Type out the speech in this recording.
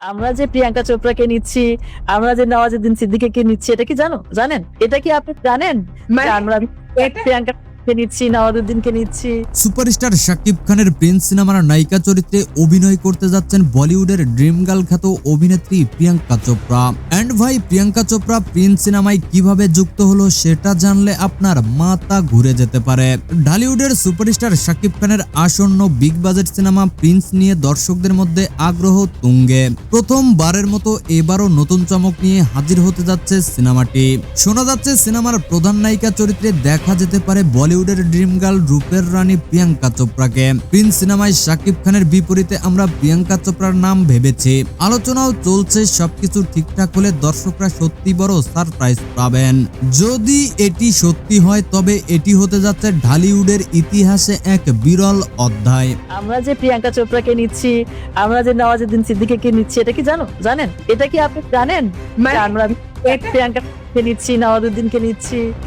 আমরা যে প্রিয়াঙ্কা চোপড়াকে নিচ্ছি আমরা যে নওয়াজুদ্দিন সিদ্দিকীকে নিচ্ছি এটা কি জানো? জানেন? এটা কি আপনি জানেন? প্রিয়াঙ্কা আমরা এটা- প্রিয়াঙ্কাকে নিচ্ছি, নওয়াজুদ্দিনকে নিচ্ছি। সুপারস্টার শাকিব খানের প্রিন্স সিনেমার নায়িকা চরিত্রে অভিনয় করতে যাচ্ছেন বলিউডের ড্রিম গার্ল খ্যাত অভিনেত্রী প্রিয়াঙ্কা চোপড়া। এন্ড ভাই, প্রিয়াঙ্কা চোপড়া প্রিন্স সিনেমায় কীভাবে যুক্ত হলো সেটা জানলে আপনার মাথা ঘুরে যেতে পারে। ঢালিউডের সুপারস্টার শাকিব খানের আসন্ন বিগ বাজেট সিনেমা প্রিন্স নিয়ে দর্শকদের মধ্যে আগ্রহ তুঙ্গে। প্রথমবারের মতো এবারও নতুন চমক নিয়ে হাজির হতে যাচ্ছে সিনেমাটি। শোনা যাচ্ছে সিনেমার প্রধান নায়িকা চরিত্রে দেখা যেতে পারে বলিউডের ড্রিম গার্ল রূপের রানী প্রিয়াঙ্কা চোপড়াকে। প্রিন্স সিনেমায় শাকিব খানের বিপরীতে আমরা প্রিয়াঙ্কা চোপড়ার নাম ভেবেছি। আলোচনাও চলছে সবকিছু ঠিকঠাক হলে দর্শকরা সত্যি বড় সারপ্রাইজ পাবেন। যদি এটি সত্যি হয় তবে এটি হতে যাচ্ছে ঢালিউডের ইতিহাসে এক বিরল অধ্যায়। আমরা যে প্রিয়াঙ্কা চোপড়াকে নিচ্ছি আমরা যে নওয়াজুদ্দিন সিদ্দিকীকে নিচ্ছি এটা কি জানো? জানেন? এটা কি আপনি জানেন? মানে আমরা প্রিয়াঙ্কাকে নিচ্ছি নওয়াজুদ্দিনকে নিচ্ছি।